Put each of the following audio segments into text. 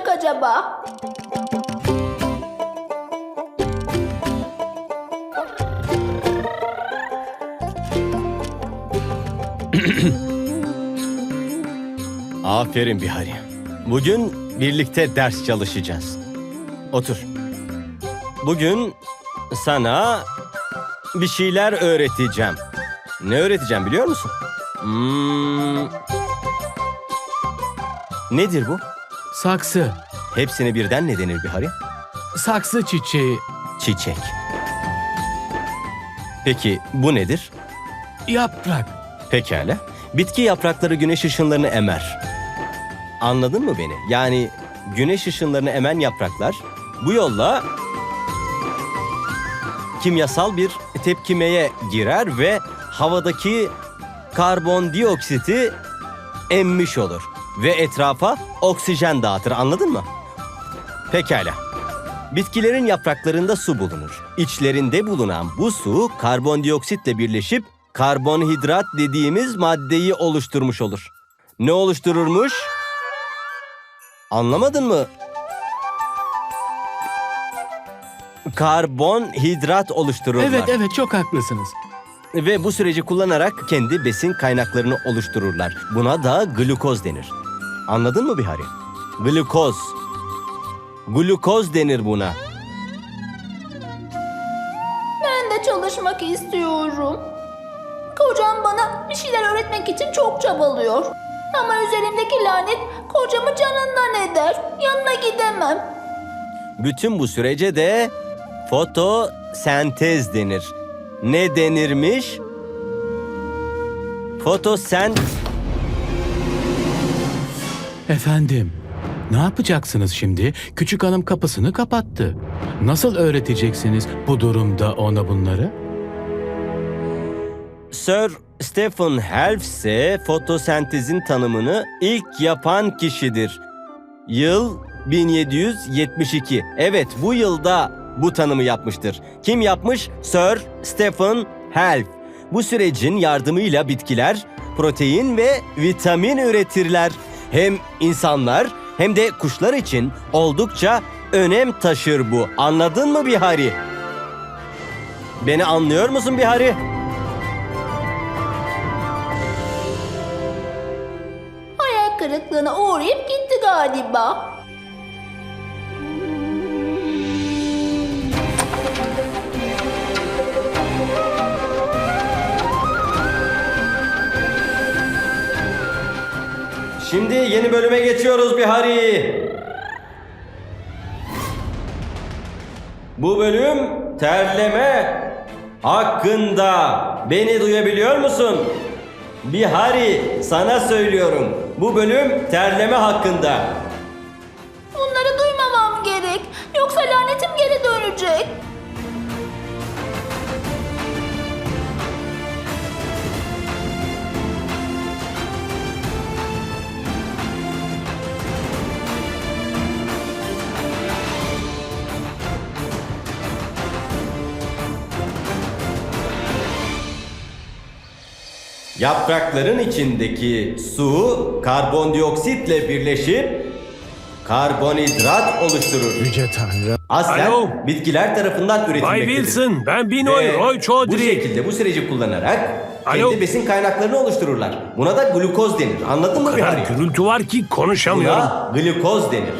çalışacak acaba? Aferin Bihari. Bugün birlikte ders çalışacağız. Otur. Bugün sana bir şeyler öğreteceğim. Ne öğreteceğim biliyor musun? Hmm. Nedir bu? Saksı. Hepsine birden ne denir Bihari? Saksı çiçeği. Çiçek. Peki bu nedir? Yaprak. Pekala. Bitki yaprakları güneş ışınlarını emer. Anladın mı beni? Yani güneş ışınlarını emen yapraklar bu yolla kimyasal bir tepkimeye girer ve havadaki karbondioksiti emmiş olur ve etrafa oksijen dağıtır. Anladın mı? Pekala. Bitkilerin yapraklarında su bulunur. İçlerinde bulunan bu su karbondioksitle birleşip karbonhidrat dediğimiz maddeyi oluşturmuş olur. Ne oluştururmuş? Anlamadın mı? Karbonhidrat oluştururlar. Evet evet çok haklısınız. Ve bu süreci kullanarak kendi besin kaynaklarını oluştururlar. Buna da glukoz denir. Anladın mı Bihari? Glukoz. Glukoz denir buna. Ben de çalışmak istiyorum. Kocam bana bir şeyler öğretmek için çok çabalıyor. Ama üzerimdeki lanet kocamı canından eder. Yanına gidemem. Bütün bu sürece de fotosentez denir. Ne denirmiş? Fotosent... Efendim, ne yapacaksınız şimdi? Küçük hanım kapısını kapattı. Nasıl öğreteceksiniz bu durumda ona bunları? Sir Stephen Helf ise fotosentezin tanımını ilk yapan kişidir. Yıl 1772. Evet bu yılda bu tanımı yapmıştır. Kim yapmış? Sir Stephen Helf. Bu sürecin yardımıyla bitkiler protein ve vitamin üretirler. Hem insanlar hem de kuşlar için oldukça önem taşır bu. Anladın mı Bihari? Beni anlıyor musun Bihari? Hayal kırıklığına uğrayıp gitti galiba. Şimdi yeni bölüme geçiyoruz Bihari. Bu bölüm terleme hakkında. Beni duyabiliyor musun? Bihari sana söylüyorum. Bu bölüm terleme hakkında. Yaprakların içindeki su karbondioksitle birleşip karbonhidrat oluşturur. Yüce Tanrı. Aslen Alo. bitkiler tarafından Bay üretilmektedir. Wilson, ben Binoy Ve Roy Bu Chaudhry. şekilde bu süreci kullanarak Alo. kendi besin kaynaklarını oluştururlar. Buna da glukoz denir. Anladın mı O Bihari? kadar gürültü var ki konuşamıyorum. Buna glukoz denir.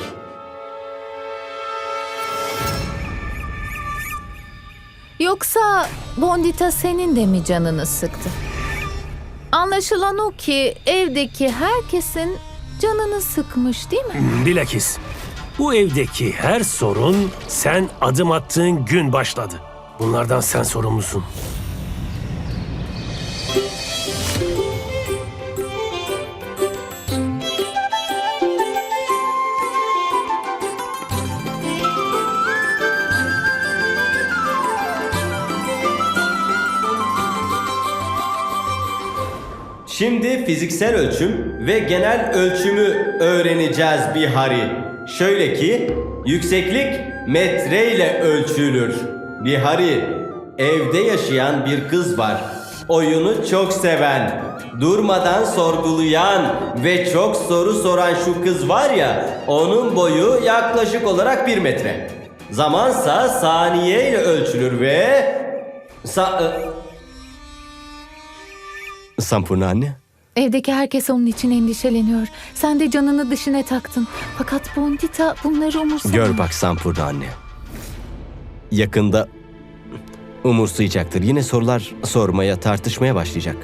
Yoksa Bondita senin de mi canını sıktı? Anlaşılan o ki evdeki herkesin canını sıkmış değil mi? Bilakis bu evdeki her sorun sen adım attığın gün başladı. Bunlardan sen sorumlusun. Şimdi fiziksel ölçüm ve genel ölçümü öğreneceğiz Bihari. Şöyle ki yükseklik metre ile ölçülür. Bihari, evde yaşayan bir kız var. oyunu çok seven, durmadan sorgulayan ve çok soru soran şu kız var ya, onun boyu yaklaşık olarak bir metre. Zamansa saniye ile ölçülür ve... Sa... Sampurna anne. Evdeki herkes onun için endişeleniyor. Sen de canını dışına taktın. Fakat Bondita bunları umursamıyor. Gör bak Sampurna anne. Yakında umursayacaktır. Yine sorular sormaya, tartışmaya başlayacak.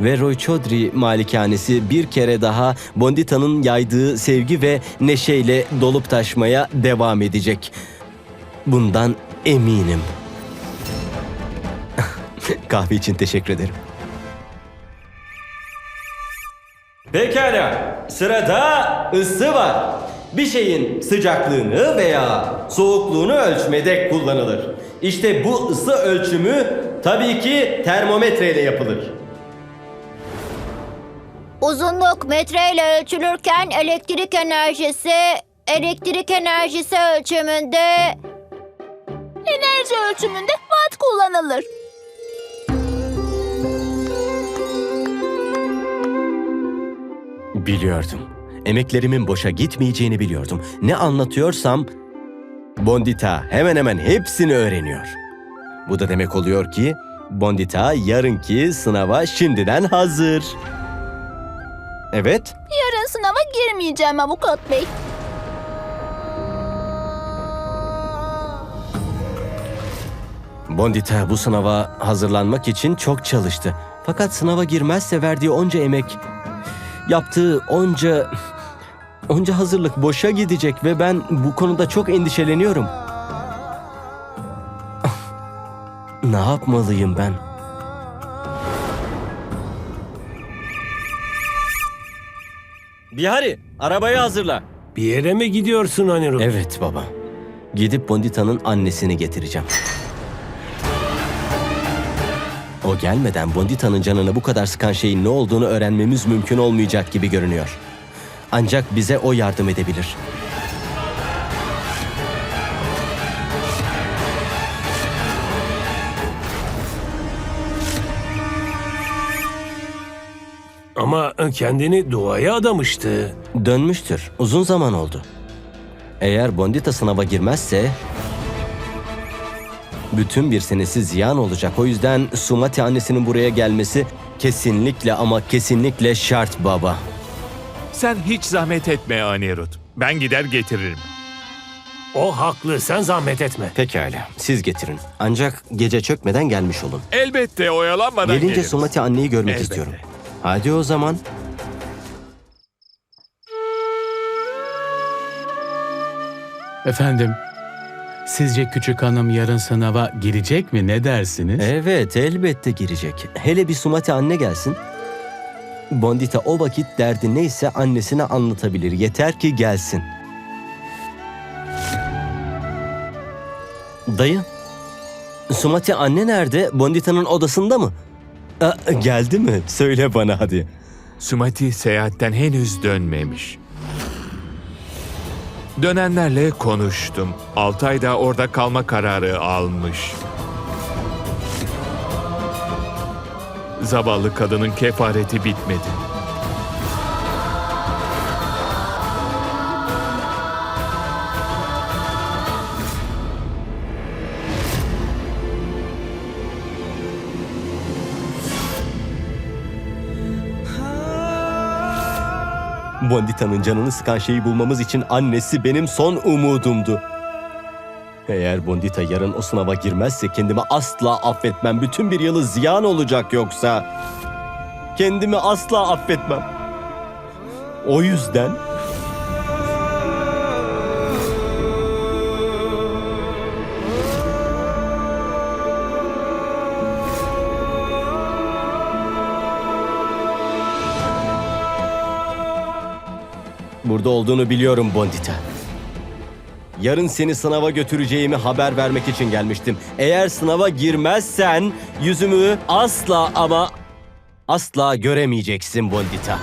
Ve Roy Chaudhry malikanesi bir kere daha Bondita'nın yaydığı sevgi ve neşeyle dolup taşmaya devam edecek. Bundan eminim. Kahve için teşekkür ederim. Pekala. Sırada ısı var. Bir şeyin sıcaklığını veya soğukluğunu ölçmede kullanılır. İşte bu ısı ölçümü tabii ki termometre ile yapılır. Uzunluk metreyle ölçülürken elektrik enerjisi elektrik enerjisi ölçümünde Enerji ölçümünde watt kullanılır. Biliyordum. Emeklerimin boşa gitmeyeceğini biliyordum. Ne anlatıyorsam Bondita hemen hemen hepsini öğreniyor. Bu da demek oluyor ki Bondita yarınki sınava şimdiden hazır. Evet, Yarın sınava girmeyeceğim avukat bey. Bondita bu sınava hazırlanmak için çok çalıştı. Fakat sınava girmezse verdiği onca emek, yaptığı onca onca hazırlık boşa gidecek ve ben bu konuda çok endişeleniyorum. ne yapmalıyım ben? Bihari, arabayı hazırla. Bir yere mi gidiyorsun Anirudh? Evet baba. Gidip Bondita'nın annesini getireceğim. O gelmeden Bondita'nın canını bu kadar sıkan şeyin ne olduğunu öğrenmemiz mümkün olmayacak gibi görünüyor. Ancak bize o yardım edebilir. Ama kendini duaya adamıştı. Dönmüştür. Uzun zaman oldu. Eğer Bondita sınava girmezse bütün bir senesi ziyan olacak. O yüzden Sumati annesinin buraya gelmesi kesinlikle ama kesinlikle şart baba. Sen hiç zahmet etme Anirud. Ben gider getiririm. O haklı sen zahmet etme. Pekala, siz getirin. Ancak gece çökmeden gelmiş olun. Elbette oyalanmadan Gelince geliriz. Sumati anneyi görmek Elbette. istiyorum. Hadi o zaman. Efendim, sizce küçük hanım yarın sınava girecek mi ne dersiniz? Evet, elbette girecek. Hele bir Sumati anne gelsin. Bondita o vakit derdi neyse annesine anlatabilir. Yeter ki gelsin. Dayı, Sumati anne nerede? Bondita'nın odasında mı? Aa, geldi mi? Söyle bana hadi. Sumati seyahatten henüz dönmemiş. Dönenlerle konuştum. Altay da orada kalma kararı almış. Zavallı kadının kefareti bitmedi. Bondita'nın canını sıkan şeyi bulmamız için annesi benim son umudumdu. Eğer Bondita yarın o sınava girmezse kendimi asla affetmem. Bütün bir yılı ziyan olacak yoksa. Kendimi asla affetmem. O yüzden... Burada olduğunu biliyorum Bondita. Yarın seni sınava götüreceğimi haber vermek için gelmiştim. Eğer sınava girmezsen yüzümü asla ama asla göremeyeceksin Bondita.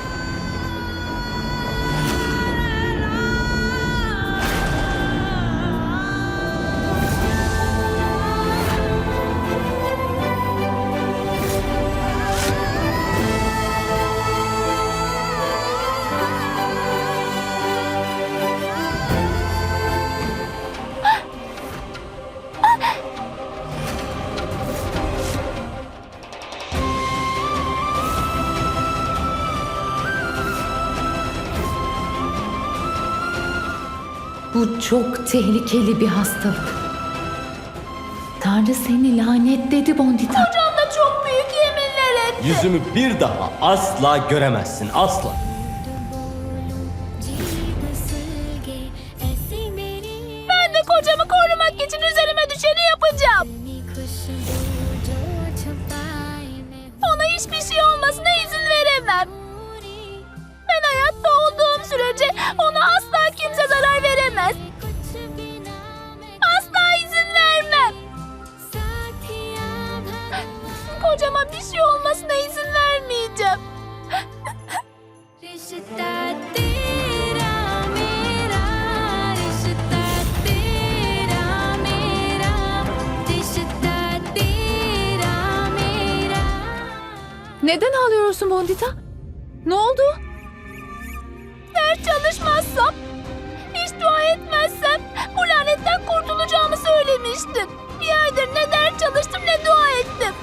Bu çok tehlikeli bir hastalık. Tanrı seni lanetledi Bondita. Hocam da çok büyük yeminler etti. Yüzümü bir daha asla göremezsin. Asla. Ben de kocamı korumak için üzerime düşeni yapacağım. Neden ağlıyorsun Bondita? Ne oldu? Ders çalışmazsam, hiç dua etmezsem bu lanetten kurtulacağımı söylemiştim. Bir aydır ne ders çalıştım ne dua ettim.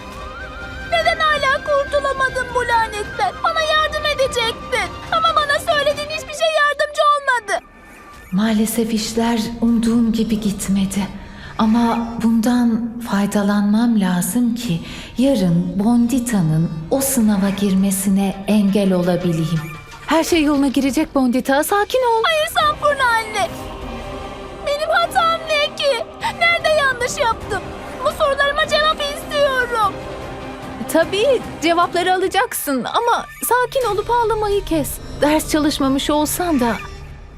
Neden hala kurtulamadım bu lanetten? Bana yardım edecektin. Ama bana söylediğin hiçbir şey yardımcı olmadı. Maalesef işler umduğum gibi gitmedi. Ama bundan faydalanmam lazım ki yarın Bondita'nın o sınava girmesine engel olabileyim. Her şey yoluna girecek Bondita. Sakin ol. Hayır Sampurna anne. Benim hatam ne ki? Nerede yanlış yaptım? Bu sorularıma cevap istiyorum. Tabii cevapları alacaksın ama sakin olup ağlamayı kes. Ders çalışmamış olsan da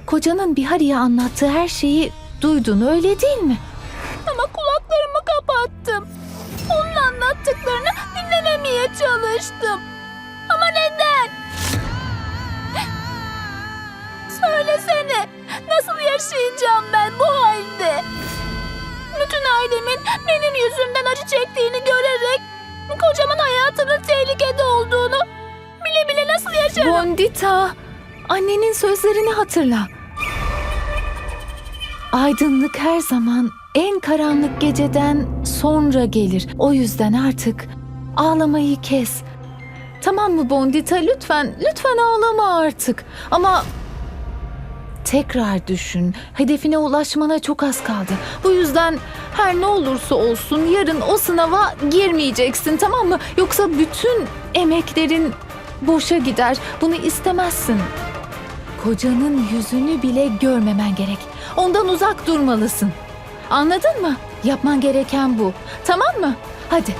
kocanın Bihari'ye anlattığı her şeyi duydun öyle değil mi? Ama kulaklarımı kapattım. Onun anlattıklarını dinlememeye çalıştım. Ama neden? Söylesene. Nasıl yaşayacağım ben bu halde? Bütün ailemin benim yüzümden acı çektiğini görerek kocamın hayatının tehlikede olduğunu bile bile nasıl yaşarım? Bondita, annenin sözlerini hatırla. Aydınlık her zaman en karanlık geceden sonra gelir. O yüzden artık ağlamayı kes. Tamam mı Bondita? Lütfen, lütfen ağlama artık. Ama tekrar düşün. Hedefine ulaşmana çok az kaldı. Bu yüzden her ne olursa olsun yarın o sınava girmeyeceksin tamam mı? Yoksa bütün emeklerin boşa gider. Bunu istemezsin. Kocanın yüzünü bile görmemen gerek. Ondan uzak durmalısın. Anladın mı? Yapman gereken bu. Tamam mı? Hadi.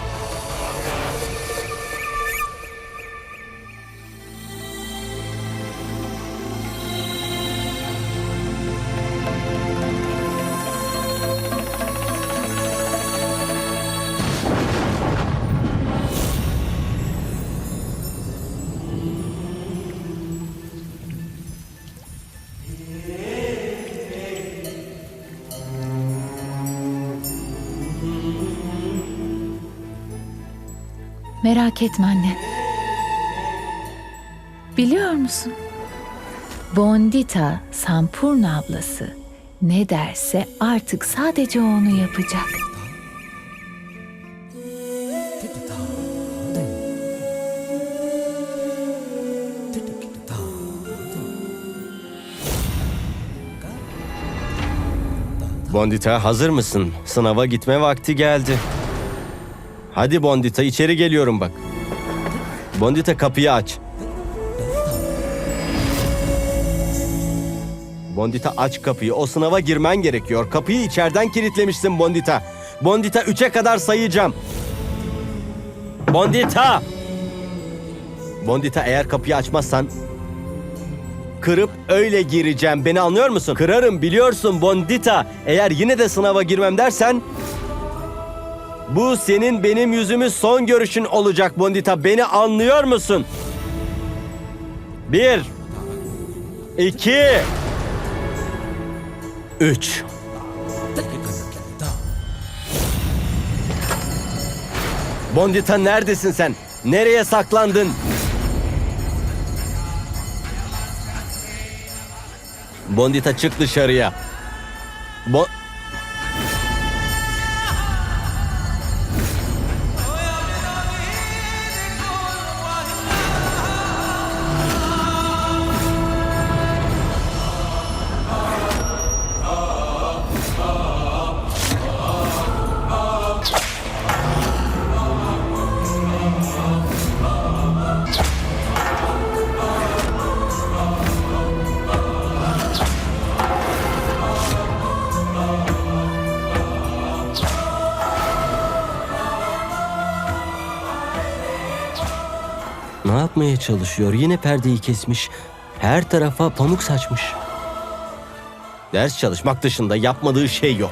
Merak etme anne. Biliyor musun? Bondita Sampurna ablası ne derse artık sadece onu yapacak. Bondita hazır mısın? Sınava gitme vakti geldi. Hadi Bondita içeri geliyorum bak. Bondita kapıyı aç. Bondita aç kapıyı. O sınava girmen gerekiyor. Kapıyı içeriden kilitlemişsin Bondita. Bondita 3'e kadar sayacağım. Bondita! Bondita eğer kapıyı açmazsan kırıp öyle gireceğim. Beni anlıyor musun? Kırarım biliyorsun Bondita. Eğer yine de sınava girmem dersen bu senin benim yüzümü son görüşün olacak Bondita. Beni anlıyor musun? Bir. iki, Üç. Bondita neredesin sen? Nereye saklandın? Bondita çık dışarıya. Bo Ne yapmaya çalışıyor? Yine perdeyi kesmiş. Her tarafa pamuk saçmış. Ders çalışmak dışında yapmadığı şey yok.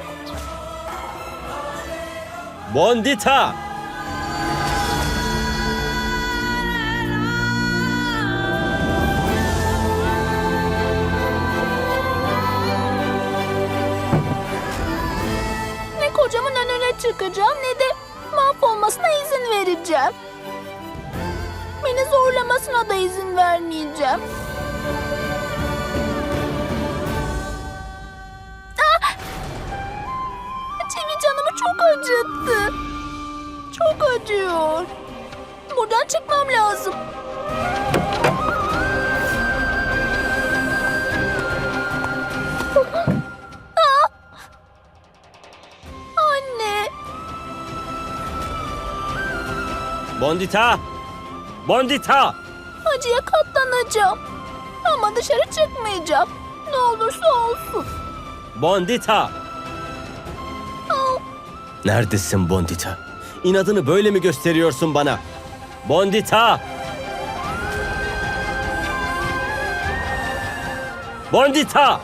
Bondita! Ne kocamın önüne çıkacağım ne de mahvolmasına izin vereceğim. Beni zorlamasına da izin vermeyeceğim. Ah! Çivi canımı çok acıttı. Çok acıyor. Buradan çıkmam lazım. Ah! Bondita! Bondita! Acıya katlanacağım. Ama dışarı çıkmayacağım. Ne olursa olsun. Bondita! Neredesin Bondita? İnadını böyle mi gösteriyorsun bana? Bondita! Bondita!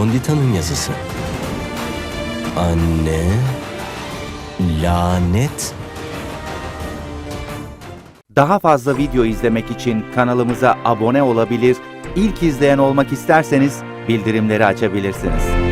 Bondita'nın yazısı. Anne, lanet Daha fazla video izlemek için kanalımıza abone olabilir, ilk izleyen olmak isterseniz bildirimleri açabilirsiniz.